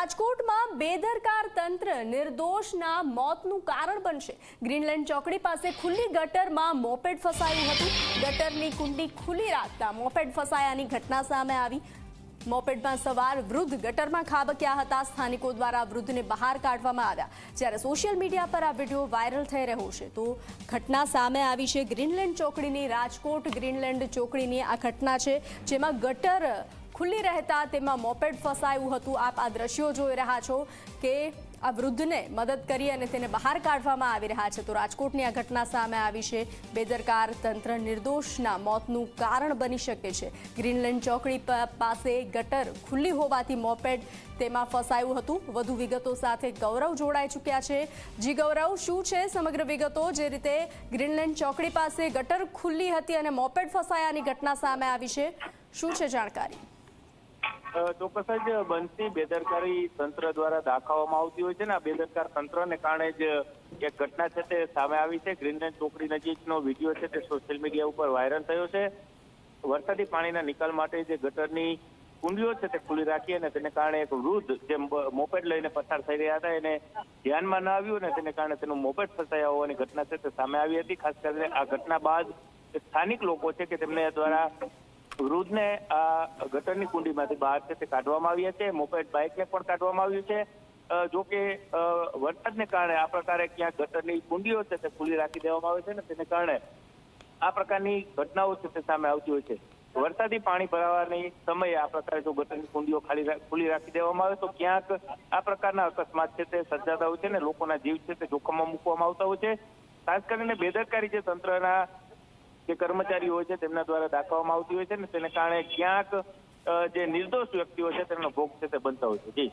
રાજકોટમાં બેદરકાર તંત્ર નિર્દોષના મોતનું કારણ બનશે. ગ્રીનલેન્ડ ચોકડી પાસે ખુલ્લી ગટરમાં મોપેડ ફસાયું હતું. ગટરની કુંડી ખુલ્લી રાખતા મોપેડ ફસાયાની ઘટના સામે આવી. મોપેડમાં સવાર વૃદ્ધ ગટરમાં ખાબક્યા હતા. સ્થાનિકો દ્વારા વૃદ્ધને બહાર કાઢવામાં આવ્યા. જ્યારે સોશિયલ મીડિયા પર આ વીડિયો વાયરલ થઈ રહ્યો છે, તો ઘટના સામે આવી છે. ગ્રીનલેન્ડ ચોકડીની રાજકોટ ગ્રીનલેન્ડ ચોકડીની આ ઘટના છે, જેમાં ગટર ખુલ્લી રહેતા તેમાં મોપેડ ફસાયું હતું. આપ આ દ્રશ્યો જોઈ રહ્યા છો કે આ વૃદ્ધને મદદ કરી અને તેને બહાર કાઢવામાં આવી રહ્યા છે. તો રાજકોટની આ ઘટના સામે આવી છે. બેદરકાર તંત્ર નિર્દોષના મોતનું કારણ બની શકે છે. ગ્રીનલેન્ડ ચોકડી પાસે ગટર ખુલ્લી હોવાથી મોપેડ તેમાં ફસાયું હતું. વધુ વિગતો સાથે ગૌરવ જોડાઈ ચૂક્યા છે. જી ગૌરવ, શું છે સમગ્ર વિગતો? જે રીતે ગ્રીનલેન્ડ ચોકડી પાસે ગટર ખુલ્લી હતી અને મોપેડ ફસાયાની ઘટના સામે આવી છે. શું છે જાણકારી? ચોક્કસ જ બનતી બેદરકારી તંત્ર દ્વારા દાખવવામાં આવતી હોય છે ને, આ બેદરકાર તંત્રને કારણે જ એક ઘટના છે તે સામે આવી છે. ગ્રીનલેન્ડ ચોકડી નજીકનો વીડિયો છે તે સોશિયલ મીડિયા ઉપર વાયરલ થયો છે. વરસાદી પાણીના નિકાલ માટે જે ગટરની કુંડીઓ છે તે ખુલ્લી રાખી અને તેને કારણે એક વૃદ્ધ જે મોપેડ લઈને પસાર થઈ રહ્યા હતા, એને ધ્યાનમાં ન આવ્યું અને તેને કારણે તેનું મોપેડ ફસાયા હોવાની ઘટના છે તે સામે આવી હતી. ખાસ કરીને આ ઘટના બાદ સ્થાનિક લોકો છે કે તેમને દ્વારા વૃદ્ધને આ ગટરની કુંડીમાંથી બહાર છે તે કાઢવામાં આવ્યા છે. મોપેડ બાઇકને પણ કાઢવામાં આવ્યું છે. જો કે વરસાદને કારણે આ પ્રકારે ક્યાંક ગટરની કુંડીઓ છે તે ખુલ્લી રાખી દેવામાં આવે છે ને તેને કારણે આ પ્રકારની ઘટનાઓ છે તે સામે આવતી હોય છે. વરસાદી પાણી ભરાવાની સમયે આ પ્રકારે જો ગટરની કુંડીઓ ખાલી ખુલ્લી રાખી દેવામાં આવે તો ક્યાંક આ પ્રકારના અકસ્માત છે તે સર્જાતા હોય છે ને લોકોના જીવ છે તે જોખમમાં મૂકવામાં આવતા હોય છે. ખાસ કરીને બેદરકારી જે તંત્રના જે કર્મચારીઓ હોય છે તેમના દ્વારા દાખવવામાં આવતી હોય છે ને તેને કારણે ક્યાંક જે નિર્દોષ વ્યક્તિઓ છે તેમનો ભોગ છે તે બનતા હોય છે. જી.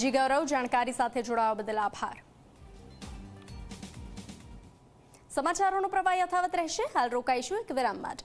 જી, ગૌરવ, જાણકારી સાથે જોડાવા બદલ આભાર. સમાચારોનો પ્રવાહ યથાવત રહેશે. હાલ રોકાઈશું એક વિરામ માટે